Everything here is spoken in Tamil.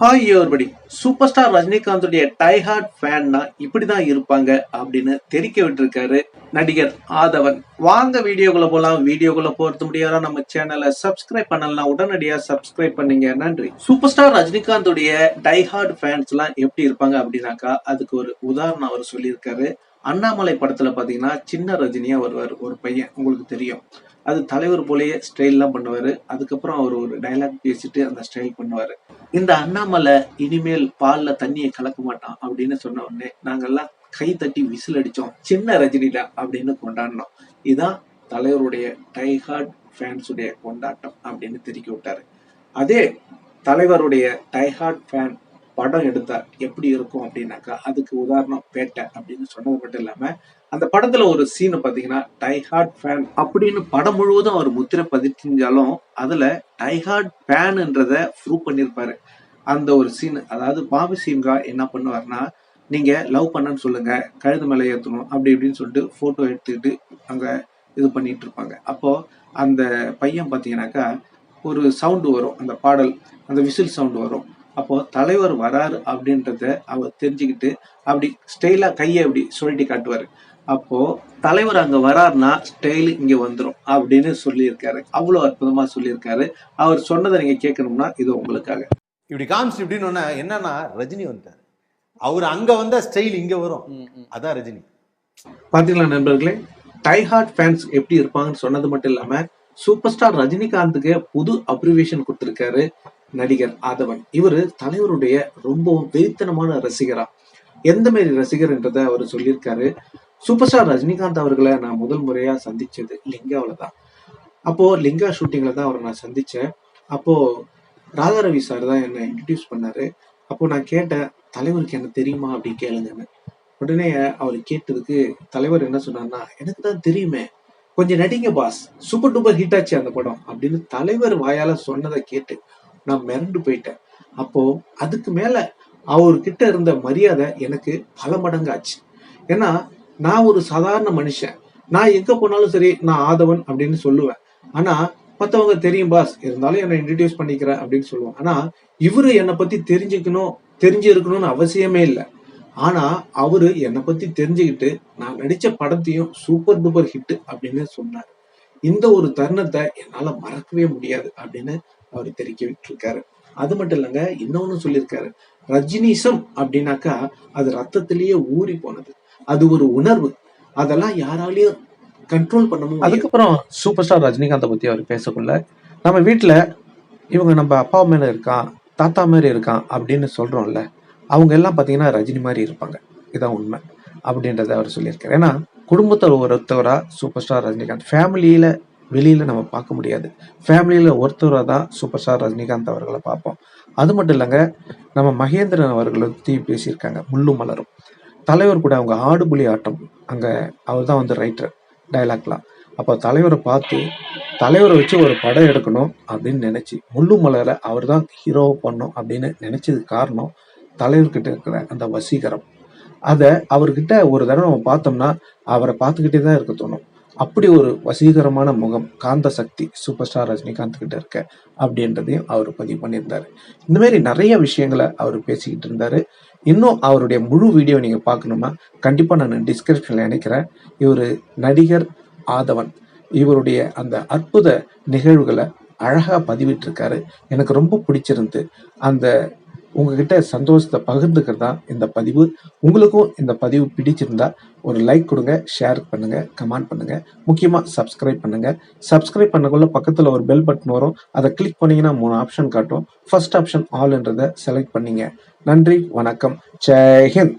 ஹாய் எவர்படி சூப்பர் ஸ்டார் ரஜினிகாந்துடைய டைஹார்ட் ஃபேன்னா இப்படிதான் இருப்பாங்க அப்படின்னு தெரிக்க விட்டுருக்காரு நடிகர் ஆதவன். வாங்க வீடியோக்குள்ள போலாம். வீடியோக்குள்ள போறது முடியாத? நம்ம சேனலை சப்ஸ்கிரைப் பண்ணலாம் உடனடியா சப்ஸ்கிரைப் பண்ணீங்க. நன்றி. சூப்பர் ஸ்டார் ரஜினிகாந்துடைய டைஹார்ட் ஃபேன்ஸ் எல்லாம் எப்படி இருப்பாங்க அப்படின்னாக்கா அதுக்கு ஒரு உதாரணம் அவர் சொல்லியிருக்காரு. அண்ணாமலை படத்துல பாத்தீங்கன்னா சின்ன ரஜினியா வருவார் ஒரு பையன். உங்களுக்கு தெரியும். அது தலைவர் போலயே ஸ்டைல்லாம் பண்ணுவாரு. அதுக்கப்புறம் அவர் ஒரு டைலாக் பேசிட்டு அந்த ஸ்டைல் பண்ணுவாரு. இந்த அண்ணாமலை இனிமேல் பால்ல தண்ணியை கலக்க மாட்டான் அப்படின்னு சொன்ன உடனே நாங்கெல்லாம் கை தட்டி விசில் அடிச்சோம். சின்ன ரஜினிடா அப்படின்னு கொண்டாடினோம். இதுதான் தலைவருடைய டைஹார்ட் ஃபேன்ஸுடைய கொண்டாட்டம் அப்படின்னு தெரிவிக்க விட்டாரு. அதே தலைவருடைய டைஹார்ட் ஃபேன் படம் எடுத்தா எப்படி இருக்கும் அப்படின்னாக்கா அதுக்கு உதாரணம் பேட்டை அப்படின்னு சொன்னது மட்டும் இல்லாம அந்த படத்துல ஒரு சீன் பாத்தீங்கன்னா டைஹார்ட் ஃபேன் அப்படின்னு படம் முழுவதும் அவர் முத்திரை பதிச்சிருந்தாலும் அதுல டைஹார்ட் ஃபேன்ன்றத ப்ரூவ் பண்ணியிருப்பாரு. அந்த ஒரு சீன் அதாவது பாபு சிம்கா என்ன பண்ணுவார்னா நீங்க லவ் பண்ணன்னு சொல்லுங்க கழுது மேலே ஏற்றணும் அப்படி இப்படின்னு சொல்லிட்டு போட்டோ எடுத்துக்கிட்டு அங்க இது பண்ணிட்டு இருப்பாங்க. அப்போ அந்த பையன் பார்த்தீங்கன்னாக்கா ஒரு சவுண்டு வரும் அந்த பாடல் அந்த விசில் சவுண்டு வரும். அப்போ தலைவர் வராரு அப்படின்றத அவர் தெரிஞ்சுக்கிட்டு அப்படி ஸ்டைலா கையை அப்படி சொல்லிட்டு காட்டுவாரு. அப்போ தலைவர் அங்க வராருன்னா ஸ்டைல் இங்க வந்துடும் அப்படின்னு சொல்லியிருக்காரு. அவ்வளோ அற்புதமா சொல்லியிருக்காரு. அவர் சொன்னதை நீங்க கேட்கணும்னா இது உங்களுக்காக. இப்படி காமிச்சு இப்படின்னு ஒண்ணு என்னன்னா ரஜினி வந்துட்டார். அவர் அங்க வந்த ஸ்டைல் இங்க வரும். அதான் ரஜினி. பாத்தீங்களா நண்பர்களே? டைஹார்ட் ஃபேன்ஸ் எப்படி இருப்பாங்கன்னு சொன்னது மட்டும் இல்லாம சூப்பர் ஸ்டார் ரஜினிகாந்துக்கு புது அப்ரிவேஷன் கொடுத்திருக்காரு நடிகர் ஆதவன். இவரு தலைவருடைய ரொம்பவும் வெறித்தனமான ரசிகரா. எந்த மாதிரி ரசிகர்ன்றத அவர் சொல்லியிருக்காரு. சூப்பர் ஸ்டார் ரஜினிகாந்த் அவர்களை நான் முதல் முறையா சந்திச்சது லிங்காவில தான். அப்போ லிங்கா ஷூட்டிங்ல தான் அவரை நான் சந்திச்சேன். அப்போ ராதாரவி சார் தான் என்னை இன்ட்ரடியூஸ் பண்ணாரு. அப்போ நான் கேட்டேன் தலைவருக்கு என்ன தெரியுமா? அப்படின்னு கேளுங்கன்னு உடனே அவர் கேட்டதுக்கு தலைவர் என்ன சொன்னார்னா எனக்கு தான் தெரியுமே. கொஞ்சம் நடிங்க பாஸ் சூப்பர் டூப்பர் ஹிட் ஆச்சு அந்த படம். அப்படின்னு தலைவர் வாயால சொன்னதை கேட்டு நான் மிரண்டு போயிட்டேன். அப்போ அதுக்கு மேல அவர்கிட்ட இருந்த மரியாதை எனக்கு பல மடங்கு ஆச்சு. ஏன்னா நான் ஒரு சாதாரண மனுஷன். நான் எங்க போனாலும் சரி நான் ஆதவன் அப்படின்னு சொல்லுவேன். ஆனா மற்றவங்க தெரியும் பாஸ் இருந்தாலும் என்னை இன்ட்ரடியூஸ் பண்ணிக்கிறேன் அப்படின்னு சொல்லுவாங்க. ஆனால் இவரு என்னை பற்றி தெரிஞ்சுக்கணும் தெரிஞ்சு இருக்கணும்னு அவசியமே இல்லை. ஆனால் அவரு என்னை பற்றி தெரிஞ்சுக்கிட்டு நான் நடித்த படத்தையும் சூப்பர் டூப்பர் ஹிட் அப்படின்னு சொன்னார். இந்த ஒரு தருணத்தை என்னால் மறக்கவே முடியாது அப்படின்னு அவர் தெரிவிக்க விட்டுருக்காரு அது மட்டும் இல்லைங்க இன்னொன்னு சொல்லியிருக்காரு. ரஜினிசம் அப்படின்னாக்கா அது ரத்தத்திலேயே ஊறி போனது. அது ஒரு உணர்வு. அதெல்லாம் யாராலையும் கண்ட்ரோல் பண்ண அதுக்கப்புறம் சூப்பர் ஸ்டார் ரஜினிகாந்தை பத்தி அவர் பேசக்குள்ள நம்ம வீட்டில் இவங்க நம்ம அப்பா மேல இருக்கான் தாத்தா மாதிரி இருக்கான் அப்படின்னு சொல்றோம்ல அவங்க எல்லாம் பார்த்தீங்கன்னா ரஜினி மாதிரி இருப்பாங்க. இதான் உண்மை அப்படின்றத அவர் சொல்லியிருக்காரு. ஏன்னா குடும்பத்தில் ஒருத்தவராக சூப்பர் ஸ்டார் ரஜினிகாந்த் ஃபேமிலியில வெளியில நம்ம பார்க்க முடியாது. ஃபேமிலியில ஒருத்தவராக தான் சூப்பர் ஸ்டார் ரஜினிகாந்த் அவர்களை பார்ப்போம். அது மட்டும் இல்லைங்க நம்ம மகேந்திரன் அவர்களை பற்றி பேசியிருக்காங்க முள்ளும் மலரும் தலைவர் கூட அவங்க ஆடுபுலி ஆட்டம் அங்கே அவர் தான் வந்து ரைட்டர் டைலாக்லாம் அப்போ தலைவரை பார்த்து தலைவரை வச்சு ஒரு படம் எடுக்கணும் அப்படின்னு நினச்சி முள்ளு மலரை அவர் தான் ஹீரோவை பண்ணும் அப்படின்னு நினச்சது காரணம் தலைவர்கிட்ட இருக்கிற அந்த வசீகரம். அதை அவர்கிட்ட ஒரு தடவை நம்ம பார்த்தோம்னா அவரை பார்த்துக்கிட்டே தான் இருக்க தோணும். அப்படி ஒரு வசீகரமான முகம் காந்த சக்தி சூப்பர் ஸ்டார் ரஜினிகாந்த் கிட்ட இருக்க அப்படின்றதையும் அவர் பதிவு பண்ணியிருந்தாரு. இந்த மாதிரி நிறைய விஷயங்களை அவர் பேசிக்கிட்டு இருந்தாரு. இன்னும் அவருடைய முழு வீடியோ நீங்க பார்க்கணுமா கண்டிப்பா நான் டிஸ்கிரிப்ஷன்ல நினைக்கிறேன். இவர் நடிகர் ஆதவன். இவருடைய அந்த அற்புத நிகழ்வுகளை அழகாக பதிவிட்டிருக்காரு. எனக்கு ரொம்ப பிடிச்சிருந்து அந்த உங்ககிட்ட சந்தோஷத்தை பகிர்ந்துக்கிறது தான் இந்த பதிவு? உங்களுக்கும் இந்த பதிவு பிடிச்சிருந்தா ஒரு லைக் கொடுங்க ஷேர் பண்ணுங்க கமெண்ட் பண்ணுங்க. முக்கியமாக சப்ஸ்கிரைப் பண்ணுங்க. சப்ஸ்கிரைப் பண்ணக்குள்ள பக்கத்தில் ஒரு பெல் பட்டன் வரும். அதை கிளிக் பண்ணீங்கன்னா மூணு ஆப்ஷன் காட்டும். ஃபர்ஸ்ட் ஆப்ஷன் ஆல்ன்றதை செலக்ட் பண்ணீங்க. நன்றி வணக்கம். ஜெய்ஹிந்த்